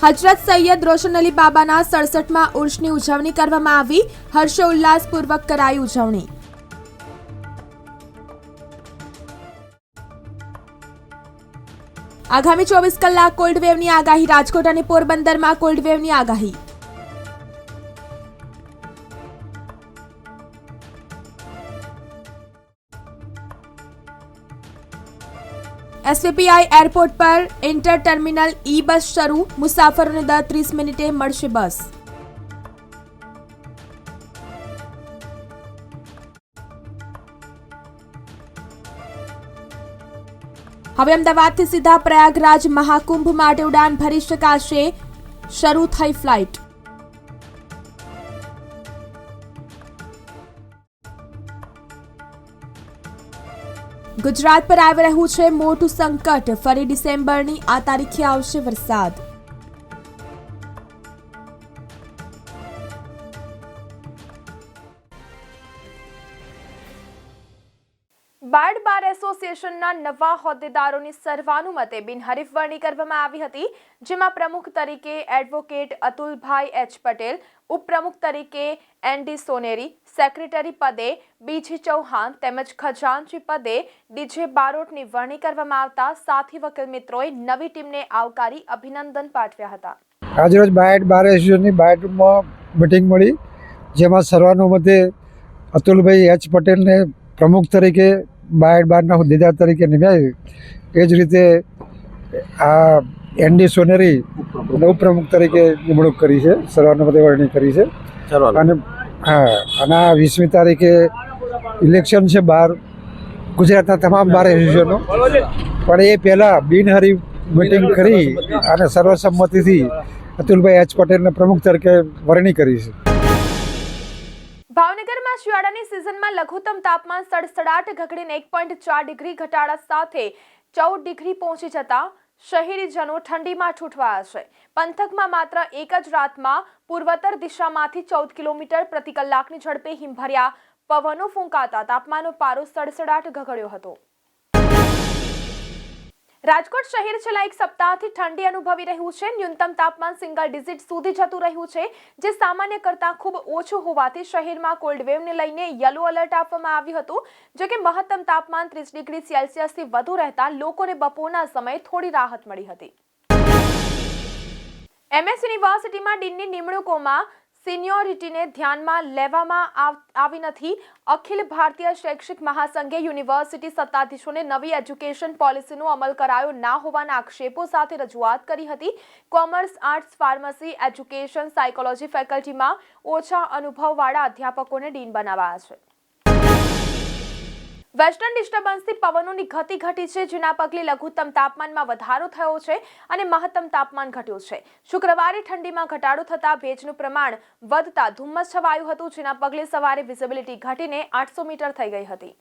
હજરત સૈયદ રોશન અલી બાબાના સડસઠમાં ઉર્ષની ઉજવણી કરવામાં આવી. હર્ષોલ્લાસપૂર્વક કરાઈ ઉજવણી. આગામી ચોવીસ કલાક કોલ્ડ વેવની આગાહી રાજકોટ અને પોરબંદરમાં કોલ્ડ વેવની આગાહી. એસવીપીઆઈ એરપોર્ટ પર ઇન્ટર ટર્મિનલ ઈ બસ શરૂ. મુસાફરોને દર ત્રીસ મિનિટે મળશે બસ. હવે અમદાવાદથી સીધા પ્રયાગરાજ મહાકુંભ માટે ઉડાન ભરી શકાશે. શરૂ થઈ ફ્લાઇટ. ગુજરાત પર આવી રહ્યું છે મોટું સંકટ. ફરી ડિસેમ્બરની આ તારીખે આવશે વરસાદ. બાર્ડ બાર એસોસિએશનના નવા હોદ્દેદારોની સર્વાનુમતે બિનહરીફ વરણી કરવામાં આવી હતી, જેમાં પ્રમુખ તરીકે એડવોકેટ અતુલભાઈ એચ પટેલ, ઉપપ્રમુખ તરીકે એન સોનેરી, સેક્રેટરી પદે બીજી ચૌહાણ તેમજ ખજાનચી પદે ડીજે બારોટની વરણી કરવામાં આવતા સાથી વકીલ મિત્રોએ નવી ટીમને આવકારી અભિનંદન પાઠવ્યા હતા. આજરોજ બાયડ બાર એસોસિએશનની બાયડમાં મિટિંગ મળી, જેમાં સર્વાનુમતે અતુલભાઈ એચ પટેલને પ્રમુખ તરીકે બાયડ બારના હોદ્દેદાર તરીકે નિમ્યા એ જ રીતે આ એનડી સોનેરી ઉપપ્રમુખ તરીકે નિમણૂક કરી છે સર્વાનુમતે વરણી કરી છે. અને હા અને આ વીસમી તારીખે ઇલેક્શન છે બાર ગુજરાતના તમામ બાર એસોસિએશનો. પણ એ પહેલાં બિનહરીફ મિટિંગ કરી અને સર્વસંમતિથી અતુલભાઈ એચ પટેલને પ્રમુખ તરીકે વરણી કરી છે. ભાવનગરમાં શિયાળાની સિઝનમાં લઘુત્તમ તાપમાન સડસડાટ ઘકડીને એક પોઈન્ટ ચાર ડિગ્રી ઘટાડા સાથે ચૌદ ડિગ્રી પહોંચી જતા શહેરીજનો ઠંડીમાં છૂટવાયા છે. પંથકમાં માત્ર એક જ રાતમાં પૂર્વોત્તર દિશામાંથી ચૌદ કિલોમીટર પ્રતિ કલાકની ઝડપે હિમભર્યા પવનો ફૂંકાતા તાપમાનનો પારો સડસડાટ ઘગડ્યો હતો. રાજકોટ શહેર છેલ્લા એક સપ્તાહથી ઠંડી અનુભવી રહ્યું છે. ન્યૂનતમ તાપમાન સિંગલ ડિજિટ સુધી જતું રહ્યું છે, જે સામાન્ય કરતાં ખૂબ ઓછું હોવાથી શહેરમાં કોલ્ડ વેવને લઈને યલો એલર્ટ આપવામાં આવ્યું હતું. જો કે મહત્તમ તાપમાન ત્રીસ ડિગ્રી સેલ્સિયસથી વધુ રહેતા લોકોને બપોરના સમયે થોડી રાહત મળી હતી. એમએસ યુનિવર્સિટીમાં ડીનની નિમણૂકોમાં સિનિયોરિટીને ધ્યાનમાં લેવામાં આવ- નથી. અખિલ ભારતીય શૈક્ષિક મહાસંઘે યુનિવર્સિટી સત્તાધીશોને નવી એજ્યુકેશન પોલિસીનો અમલ કરાયો ના હોવાના આક્ષેપો સાથે રજૂઆત કરી હતી. Commerce, arts, pharmacy, education, psychology ફેકલ્ટીમાં ઓછા અનુભવવાળા અધ્યાપકોને ડીન બનાવાયા છે. વેસ્ટર્ન ડિસ્ટર્બન્સથી પવનોની ગતિ ઘટી છે, જેના પગલે લઘુત્તમ તાપમાનમાં વધારો થયો છે અને મહત્તમ તાપમાન ઘટ્યું છે. શુક્રવારે ઠંડીમાં ઘટાડો થતાં ભેજનું પ્રમાણ વધતા ધુમ્મસ છવાયું હતું, જેના પગલે સવારે વિઝિબિલિટી ઘટીને આઠસો મીટર થઈ ગઈ હતી.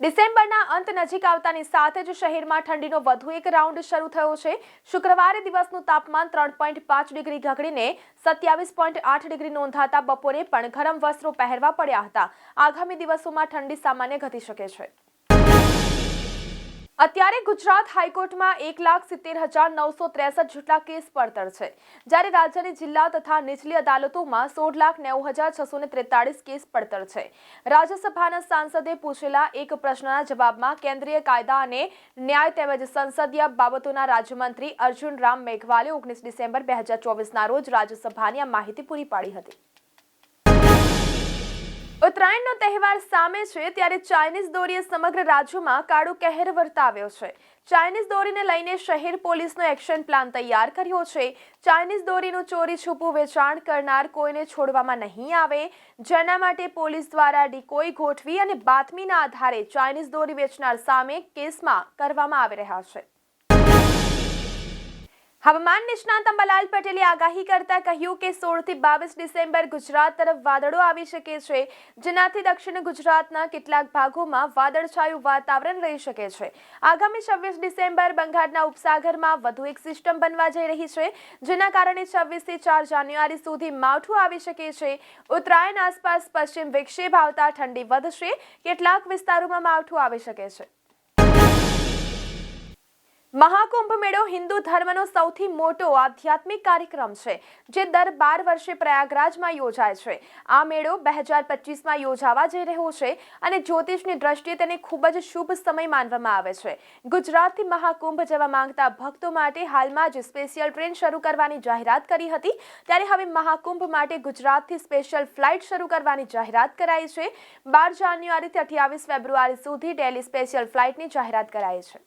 ડિસેમ્બરના અંત નજીક આવતાની સાથે જ શહેરમાં ઠંડીનો વધુ એક રાઉન્ડ શરૂ થયો છે. શુક્રવારે દિવસનું તાપમાન ત્રણ પોઈન્ટ પાંચ ડિગ્રી ઘગડીને સત્યાવીસ પોઈન્ટ આઠ ડિગ્રી નોંધાતા બપોરે પણ ગરમ વસ્ત્રો પહેરવા પડ્યા હતા. આગામી દિવસોમાં ઠંડી સામાન્ય ઘટી શકે છે. અત્યારે ગુજરાત હાઈકોર્ટમાં એક લાખ સિત્તેર હજાર નવસો ત્રેસઠ જેટલા કેસ પડતર છે. જ્યારે રાજ્યની જિલ્લા તથા નીચલી અદાલતોમાં સોળ લાખ નેવું હજાર છસો ને ત્રેતાળીસ કેસ પડતર છે. રાજ્યસભાના સાંસદે પૂછેલા એક પ્રશ્નના જવાબમાં કેન્દ્રીય કાયદા અને ન્યાય તેમજ સંસદીય બાબતોના રાજ્યમંત્રી અર્જુન રામ મેઘવાલે ઓગણીસ ડિસેમ્બર બે હજાર ચોવીસના રોજ રાજ્યસભાની આ માહિતી પૂરી પાડી હતી. ઉત્તરાયણનો તહેવાર સામે છે ત્યારે ચાઇનીઝ દોરીએ સમગ્ર રાજ્યમાં કાળો કહેર વર્તાવ્યો છે. ચાઇનીઝ દોરીને લઈને શહેર પોલીસનો એક્શન પ્લાન તૈયાર કર્યો છે. ચાઇનીઝ દોરીનું ચોરી છુપું વેચાણ કરનાર કોઈને છોડવામાં નહીં આવે, જેના માટે પોલીસ દ્વારા ડિકોઈ ગોઠવી અને બાતમીના આધારે ચાઇનીઝ દોરી વેચનાર સામે કેસમાં કરવામાં આવી રહ્યા છે. હવામાન નિષ્ણાત અંબાલાલ પટેલે આગાહી કરતા કહ્યું કે સોળથી બાવીસ ડિસેમ્બર ગુજરાત તરફ વાદળો આવી શકે છે, જેનાથી દક્ષિણ ગુજરાતના કેટલાક ભાગોમાં વાદળછાયું વાતાવરણ રહી શકે છે. આગામી છવ્વીસ ડિસેમ્બર બંગાળના ઉપસાગરમાં વધુ એક સિસ્ટમ બનવા જઈ રહી છે, જેના કારણે છવ્વીસથી ચાર જાન્યુઆરી સુધી માવઠું આવી શકે છે. ઉત્તરાયણ આસપાસ પશ્ચિમ વિક્ષેપ આવતા ઠંડી વધશે, કેટલાક વિસ્તારોમાં માવઠું આવી શકે છે. મહાકુંભ મેળો હિન્દુ ધર્મનો સૌથી મોટો આધ્યાત્મિક કાર્યક્રમ છે, જે દર બાર વર્ષે પ્રયાગરાજમાં યોજાય છે. આ મેળો બે હજાર પચીસમાં યોજાવા જઈ રહ્યો છે અને જ્યોતિષની દ્રષ્ટિએ તેને ખૂબ જ શુભ સમય માનવામાં આવે છે. ગુજરાતથી મહાકુંભ જવા માંગતા ભક્તો માટે હાલમાં જ સ્પેશિયલ ટ્રેન શરૂ કરવાની જાહેરાત કરી હતી. ત્યારે હવે મહાકુંભ માટે ગુજરાતથી સ્પેશિયલ ફ્લાઇટ શરૂ કરવાની જાહેરાત કરાઈ છે. બાર જાન્યુઆરીથી અઠ્યાવીસ ફેબ્રુઆરી સુધી ડેલી સ્પેશિયલ ફ્લાઇટની જાહેરાત કરાઈ છે.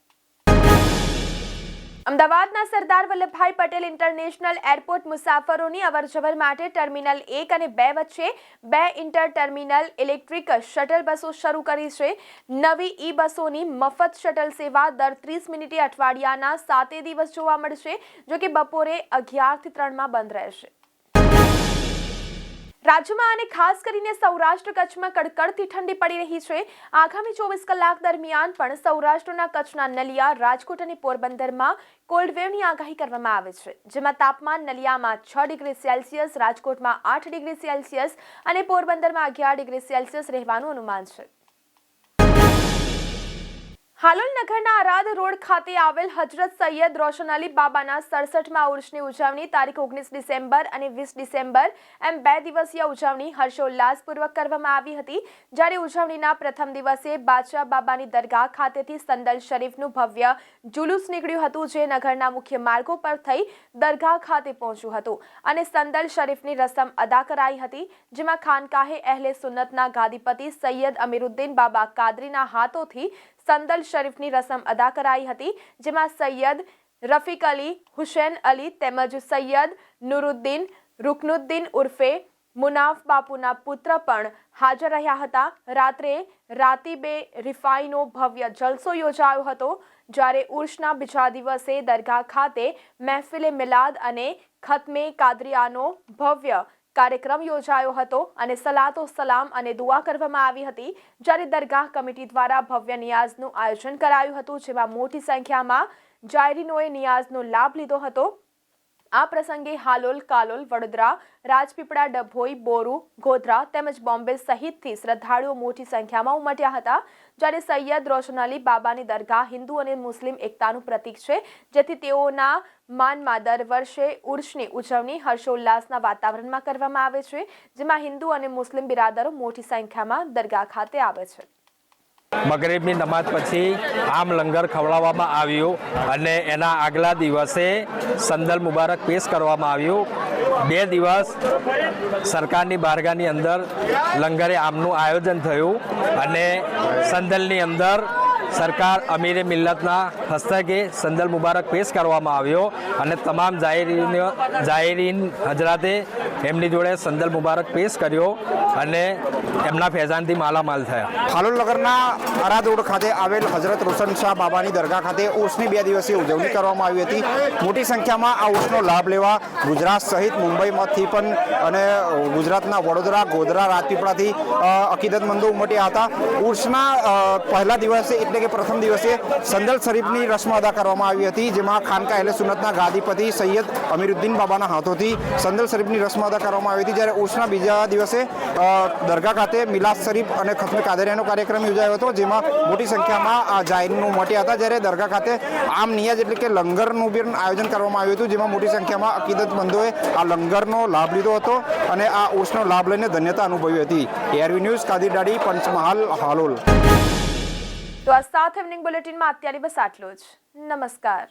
અમદાવાદના સરદાર વલ્લભભાઈ પટેલ ઇન્ટરનેશનલ એરપોર્ટ મુસાફરોની અવરજવર માટે ટર્મિનલ એક અને બે વચ્ચે બે ઇન્ટર ટર્મિનલ ઇલેક્ટ્રિક શટલ બસો શરૂ કરી છે. નવી ઈ બસોની મફત શટલ સેવા દર ત્રીસ મિનિટે અઠવાડિયાના સાતે દિવસ જોવા મળશે જો કે બપોરે અગિયારથી ત્રણમાં બંધ રહેશે. રાજ્યમાં અને ખાસ કરીને સૌરાષ્ટ્ર કચ્છમાં કડકડતી ઠંડી પડી રહી છે. આગામી ચોવીસ કલાક દરમિયાન પણ સૌરાષ્ટ્રના કચ્છના નલિયા, રાજકોટ અને પોરબંદરમાં કોલ્ડ વેવની આગાહી કરવામાં આવે છે. જેમાં તાપમાન નલિયામાં છ ડિગ્રી સેલ્સિયસ, રાજકોટમાં આઠ ડિગ્રી સેલ્સિયસ અને પોરબંદરમાં અગિયાર ડિગ્રી સેલ્સિયસ રહેવાનું અનુમાન છે. હાલોલ નગરના અરાદ રોડ ખાતે આવેલ હજરત સૈયદ રોશન અલી બાબાના સડસઠમાં ઉર્ષની ઉજવણી, તારીખ ઓગણીસ ડિસેમ્બર અને વીસ ડિસેમ્બર એમ બે દિવસીય ઉજવણી હર્ષોલ્લાસપૂર્વક કરવામાં આવી હતી. જ્યારે ઉજવણીના પ્રથમ દિવસે બાદશાહ બાબાની દરગાહ ખાતેથી સંદલ શરીફનું ભવ્ય જુલુસ નીકળ્યું હતું, જે નગરના મુખ્ય માર્ગો પર થઈ દરગાહ ખાતે પહોંચ્યું હતું અને સંદલ શરીફની રસમ અદા કરાઈ હતી, જેમાં ખાનકાહે અહેલે સુન્નતના ગાદીપતિ સૈયદ અમીરુદ્દીન બાબા કાદરીના હાથોથી સંદલ શરીફની રસમ અદા કરાઈ હતી, જેમાં સૈયદ રફીક અલી, હુસેન અલી તેમજ સૈયદ નુરુદ્દીન, રુકનુદ્દીન ઉર્ફે મુનાફ બાપુના પુત્ર પણ હાજર રહ્યા હતા. રાત્રે રાતીબે રિફાઈનો ભવ્ય જલસો યોજાયો હતો, જ્યારે ઉર્ષના બીજા દિવસે દરગાહ ખાતે મહેફિલે મિલાદ અને ખતમે કાદરિયાનો ભવ્ય કાર્યક્રમ યોજાયો હતો અને સલાતો સલામ અને દુઆ કરવામાં આવી હતી, જ્યારે દરગાહ કમિટી દ્વારા ભવ્ય નિયાઝનું આયોજન કરાયું હતું, જેમાં મોટી સંખ્યામાં જાયરીનોએ નિયાઝનો લાભ લીધો હતો. આ પ્રસંગે હાલોલ, કાલોલ, વડોદરા, રાજપીપળા, ડભોઈ, બોરુ, ગોધરા તેમજ બોમ્બે સહિતથી શ્રદ્ધાળુઓ મોટી સંખ્યામાં ઉમટ્યા હતા. જ્યારે સૈયદ રોશન અલી બાબાની દરગાહ હિન્દુ અને મુસ્લિમ એકતાનું પ્રતીક છે, જેથી તેઓના માનમાં દર વર્ષે ઉર્ષની ઉજવણી હર્ષોલ્લાસના વાતાવરણમાં કરવામાં આવે છે, જેમાં હિન્દુ અને મુસ્લિમ બિરાદરો મોટી સંખ્યામાં દરગાહ ખાતે આવે છે. મગરીબની નમાઝ પછી આમ લંગર ખવડાવવામાં આવ્યું અને એના આગલા દિવસે સંદલ મુબારક પેશ કરવામાં આવ્યું. બે દિવસ સરકારની બારગાની અંદર લંગરે આમનું આયોજન થયું અને સંદલની અંદર સરકાર અમીરે મિલ્લતના હસ્તકે સંદલ મુબારક પેશ કરવામાં આવ્યો અને તમામ જાહેરીન જાહેરીન હજરાતે એમની જોડે સંદલ મુબારક પેશ કર્યો અને એમના ફેઝાનથી માલામાલ થયા. હાલોલ નગરના અરાદોડ ખાતે આવેલ હજરત રોશન શાહ બાબાની દરગાહ ખાતે ઉર્સની બે દિવસીય ઉજવણી કરવામાં આવી હતી. મોટી સંખ્યામાં આ ઉર્સનો લાભ લેવા ગુજરાત સહિત મુંબઈમાંથી પણ અને ગુજરાતના વડોદરા, ગોધરા, રાજપીપળાથી અકીદતમંદો ઉમટ્યા હતા. ઉર્સના પહેલા દિવસે એટલે કે પ્રથમ દિવસે સંદલ શરીફની રસમ અદા કરવામાં આવી હતી, જેમાં ખાનકા અહેલે સુનતના ગાદીપતિ સૈયદ અમીરુદ્દીન બાબાના હાથોથી સંદલ શરીફની રસ્મ અદા કરવામાં આવી હતી જ્યારે ઉર્સના બીજા દિવસે દરગાહ ખાતે મિલાદ શરીફ અને ખતમે કાદરિયાનો કાર્યક્રમ યોજાયો હતો, જેમાં મોટી સંખ્યામાં જાહેરનું મોટી હતા. જ્યારે દરગાહ ખાતે આમ નિયાજ એટલે કે લંગરનું બી આયોજન કરવામાં આવ્યું હતું, જેમાં મોટી સંખ્યામાં અકીદતમંદોએ આ લંગરનો લાભ લીધો હતો અને આ ઉર્સનો લાભ લઈને ધન્યતા અનુભવી હતી. એઆરવી ન્યૂઝ કાદીરડાડી પંચમહાલ, હાલોલ. તો આ સાથ ઇવનિંગ બુલેટિનમાં અત્યારે બસ આટલું જ. નમસ્કાર.